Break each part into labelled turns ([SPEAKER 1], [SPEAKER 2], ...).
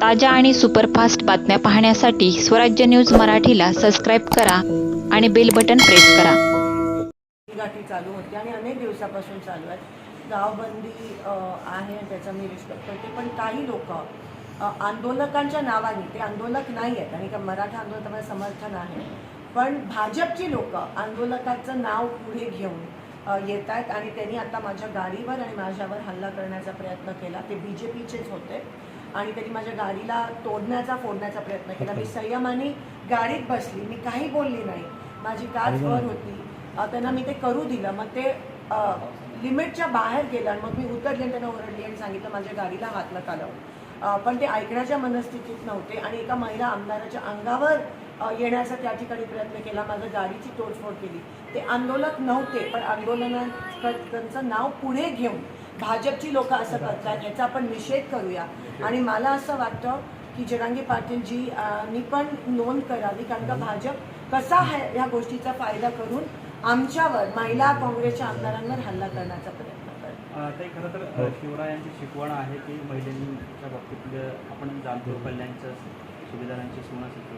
[SPEAKER 1] ताज्या आणि सुपरफास्ट बातम्या पाहण्यासाठी स्वराज्य न्यूज मराठीला सबस्क्राईब करा आणि बेल बटन प्रेस करा.
[SPEAKER 2] गाठी चालू होती आणि अनेक दिवसापासून चालू आहेत गावबंदी आहे त्याचा मी रिस्पेक्ट करते. पण काही लोक आंदोलकांच्या नावाने ते आंदोलक नाही आहेत. आणि का मराठा आंदोलकांना समर्थन आहे. पण भाजपची लोक आंदोलकाचं नाव पुढे घेऊन येत आहेत. आणि त्यांनी आता माझ्या गाडीवर आणि माझ्यावर हल्ला करण्याचा प्रयत्न केला. ते बी जे पीचेच होते. आणि त्यांनी माझ्या गाडीला तोडण्याचा फोडण्याचा प्रयत्न केला. मी संयमाने गाडीत बसली. मी काही बोलली नाही. माझी काच वर होती. त्यांना मी ते करू दिलं. मग ते लिमिटच्या बाहेर गेलं आणि मग मी उतरली आणि त्यांना ओरडली आणि सांगितलं माझ्या गाडीला हात नका लावू अ, पण ते ऐकण्याच्या मनस्थितीत नव्हते आणि एका महिला आमदाराच्या अंगावर येण्याचा त्या ठिकाणी प्रयत्न केला. माझ्या गाडीची तोडफोड केली. ते आंदोलक नव्हते पण आंदोलनात त्यांचं नाव पुढे घेऊन भाजपची लोक असं करतात ह्याचा आपण निषेध करूया. आणि मला असं वाटतं की जरांगे पाटीलजी नी पण नोंद करावी कारण का भाजप कसा आहे ह्या गोष्टीचा फायदा करून आमच्यावर महिला काँग्रेसच्या आमदारांवर हल्ला करण्याचा प्रयत्न
[SPEAKER 3] ताई खरं तर अ, शिवरायांची शिकवण आहे की महिलांच्या बाबतीत आपण जाणतो कल्याणच्या सुविधांची सुनासाठी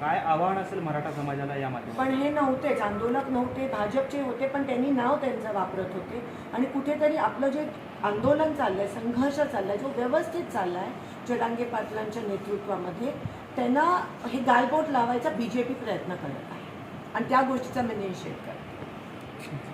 [SPEAKER 3] काय आव्हान असेल मराठा समाजाला या
[SPEAKER 2] पण हे नव्हतेच आंदोलक नव्हते भाजपचे होते पण त्यांनी नाव त्यांचं वापरत होते. आणि कुठेतरी आपलं जे आंदोलन चाललंय संघर्ष चाललाय जो व्यवस्थित चाललाय जरांगे पाटलांच्या नेतृत्वामध्ये त्यांना हे गालबोट लावायचा बीजेपी प्रयत्न करत आहे. आणि त्या गोष्टीचा मी निषेध करते.